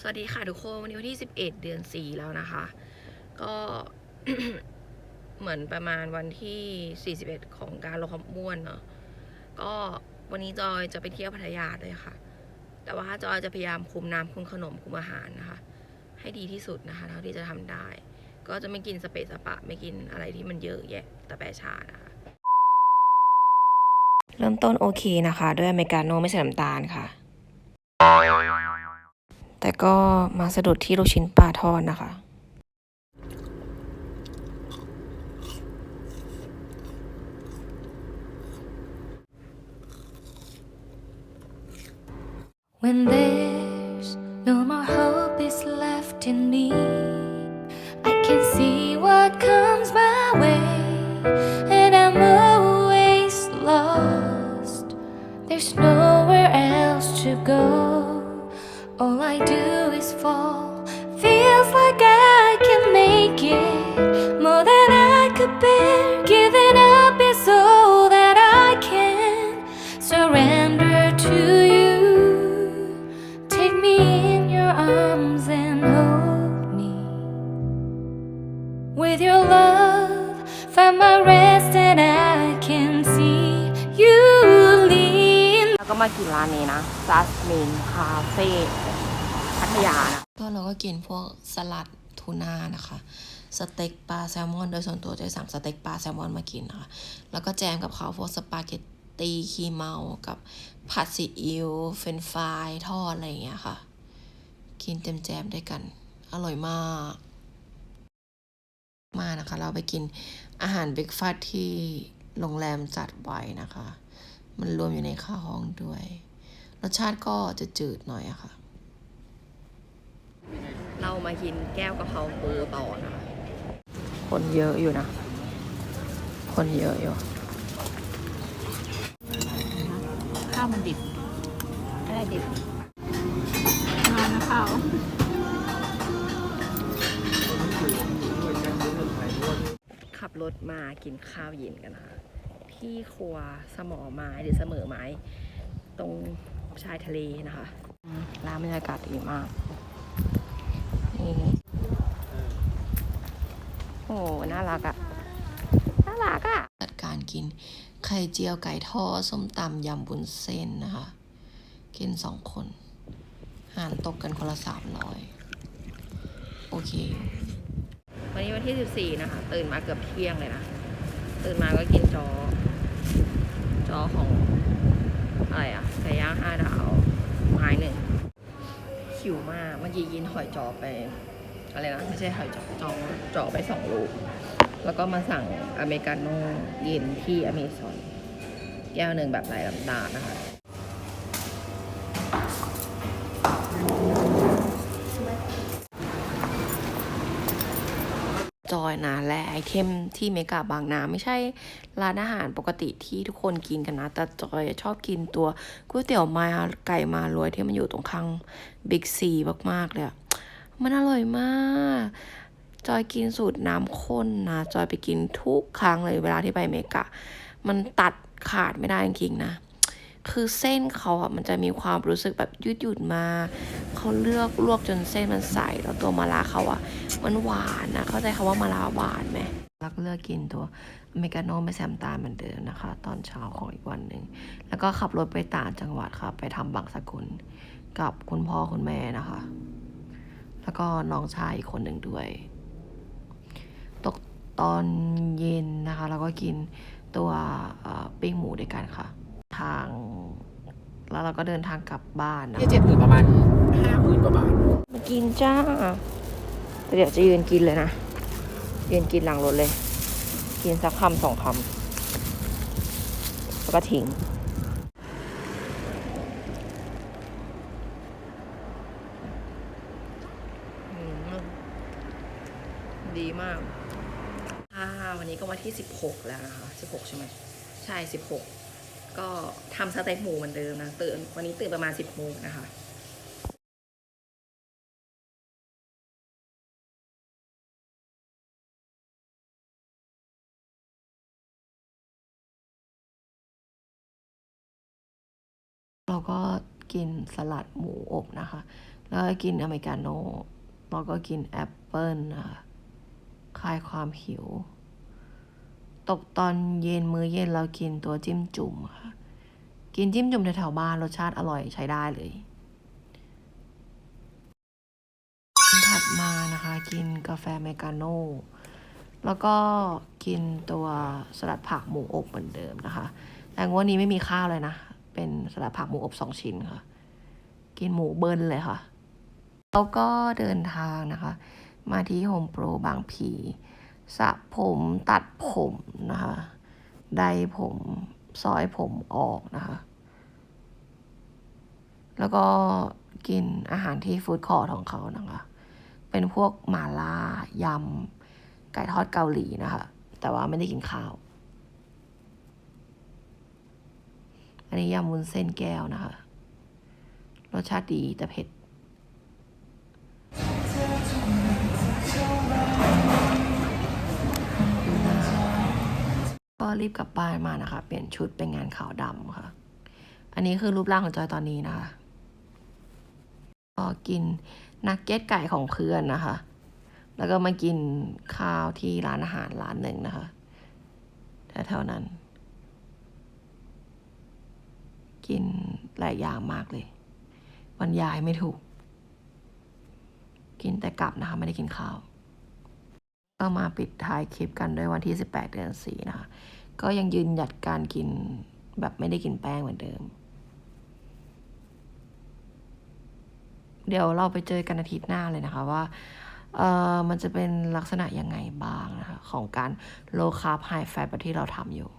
สวัสดีค่ะทุกคนวันนี้วันที่11เดือน4แล้วนะคะ ก็เหมือนประมาณวันที่41ของการลดความอ้วนเนาะก็วันนี้จอยจะไปเที่ยวพัทยาด้วยค่ะ แต่ว่าจอยจะพยายามคุมน้ำคุมขนมคุมอาหารนะคะ ให้ดีที่สุดนะคะเท่าที่จะทำได้ ก็จะไม่กินสเปซสปะ ไม่กินอะไรที่มันเยอะแยะแต่แปรชานะคะเริ่มต้นโอเคนะคะ ด้วยอเมริกาโน่ไม่ใส่น้ำตาลค่ะ ก็มาสะดุดที่ลูกชิ้นปลาทอดนะคะ When there's no more hope is left in me, I can see มากินร้านนี้นะจัสมินคาเฟ่พัทยานะก็เราก็กินพวกสลัดทูน่านะคะสเต็กปลาแซลมอนโดยส่วนตัวจะสั่งสเต็กปลาแซลมอนมากินนะคะแล้วก็แจมกับเขาพวกสปาเกตตีคีเมากับผัดซีอิ๊วเฟรนฟรายทอดอะไรอย่างเงี้ยค่ะ กินเต็มแจมด้วยกัน อร่อยมาก มานะคะ เราไปกินอาหารเบรกฟาสที่โรงแรมจัดไว้นะคะ มันรวมอยู่ในค่าห้องด้วย รสชาติก็จะจืดหน่อยอะค่ะ เรามากินแก้วกะเพราปูต่อนะคะคนเยอะอยู่นะ คนเยอะอยู่ ข้าวมันดิบ อะไรดิบนอนนะข้าวขับรถมากินข้าวเย็นกันนะคะ ที่ครัวสมอไม้หรือเสมอไม้ ตรงชายทะเลนะคะอืมร้านบรรยากาศดีมากนี่โอ้น่ารักอะน่ารักอะจัดการกินไข่เจียวไก่ทอดส้มตำยำบุญเส้นนะคะ กินสองคนหารตกกันคนละสามร้อยโอเค วันนี้วันที่ 14 นะคะ ตื่นมาเกือบเที่ยงเลยนะ ตื่นมาก็กินจอ จอของ อะไรอะไก่ย่างห้าดาวไม้หนึ่งหิวมาก เมื่อกี้กินหอยจอไป อะไรนะ ไม่ใช่หอยจอจอจอไปสองลูก แล้วก็มาสั่งอเมริกาโน่เย็นที่อเมซอน แก้วหนึ่งแบบไหลลำตาลนะคะ จ อยนะ และไอเทมที่เมกาบางนาไม่ใช่ร้านอาหารปกติที่ทุกคนกินกันนะ แต่จอยชอบกินตัวก๋วยเตี๋ยวมาไก่มารวยที่มันอยู่ตรงข้างบิ๊กซีมากๆเลยมันอร่อยมาก จอยกินสูตรน้ำข้นนะ จอยไปกินทุกครั้งเลยเวลาที่ไปเมกามันตัดขาดไม่ได้จริงๆนะ คือเส้นเขาอะมันจะมีความรู้สึกแบบยืดหยุ่นมา เขาเลือกลวกจนเส้นมันใส แล้วตัวมะระเขาอะ มันหวานนะ เข้าใจคำว่ามะระหวานไหมแล้วก็เลือกกินตัวอเมริกาโน่ไม่แซมตาเหมือนเดิมนะคะ ตอนเช้าของอีกวันหนึ่ง แล้วก็ขับรถไปต่างจังหวัดค่ะ ไปทำบางสกุล กับคุณพ่อคุณแม่นะคะ แล้วก็น้องชายอีกคนหนึ่งด้วย ตกตอนเย็นนะคะ แล้วก็กินตัวปิ้งหมูด้วยกันค่ะ ทาง แล้วเราก็เดินทางกลับบ้านนะที่เจ็ดหมื่นประมาณห้าหมื่นกว่าบาทมากินจ้าแต่เดี๋ยวจะยืนกินเลยนะ ยืนกินหลังรถเลย กินสักคำสองคำแล้วก็ทิ้งอืมดีมากอ่าวันนี้ก็วันที่สิบหกแล้วนะคะสิบหกใช่ไหม ใช่สิบห ก็ทำสเต็กหมูเหมือนเดิมนะตื่นวันนี้ตื่นประมาณสิบโมงนะคะเราก็กินสลัดหมูอบนะคะ แล้วก็กินอเมริกาโน่แล้วก็กินแอปเปิลนะคะคลายความหิว ตกตอนเย็นมื้อเย็นเรากินตัวจิ้มจุ่มค่ะ กินจิ้มจุ่มแถวๆบ้านรสชาติอร่อยใช้ได้เลยถัดมานะคะกินกาแฟเมกาโน่แล้วก็กินตัวสลัดผักหมูอบเหมือนเดิมนะคะ แต่งวันนี้ไม่มีข้าวเลยนะ เป็นสลัดผักหมูอบสองชิ้นค่ะ กินหมูเบิ้ลเลยค่ะ แล้วก็เดินทางนะคะ มาที่โฮมโปรบางพีสระผมตัดผม นะคะ ไดผมซอยผมออกนะคะ แล้วก็กินอาหารที่ฟู้ดคอร์ทของเขานะคะ เป็นพวกหมาล่ายำ ไก่ทอดเกาหลีนะคะ แต่ว่าไม่ได้กินข้าว อันนี้ยำวุ้นเส้นแก้วนะคะ รสชาติดีแต่เผ็ด ก็รีบกลับบ้านมานะคะ เปลี่ยนชุดเป็นงานขาวดำค่ะ อันนี้คือรูปร่างของจอยตอนนี้นะคะก็กินนักเก็ตไก่ของเพื่อนนะคะ แล้วก็มากินข้าวที่ร้านอาหารร้านหนึ่งนะคะแถวๆนั้น กินหลายอย่างมากเลยบรรยายไม่ถูก กินแต่กลับนะคะ ไม่ได้กินข้าว ก็มาปิดท้ายคลิปกันด้วยวันที่ 18 เดือน 4 นะคะ ก็ยังยืนหยัดการกินแบบไม่ได้กินแป้งเหมือนเดิม เดี๋ยวเราไปเจอกันอาทิตย์หน้าเลยนะคะว่าเออมันจะเป็นลักษณะยังไงบ้างนะคะ ของการโลคาร์บไฮแฟตแบบที่เราทำอยู่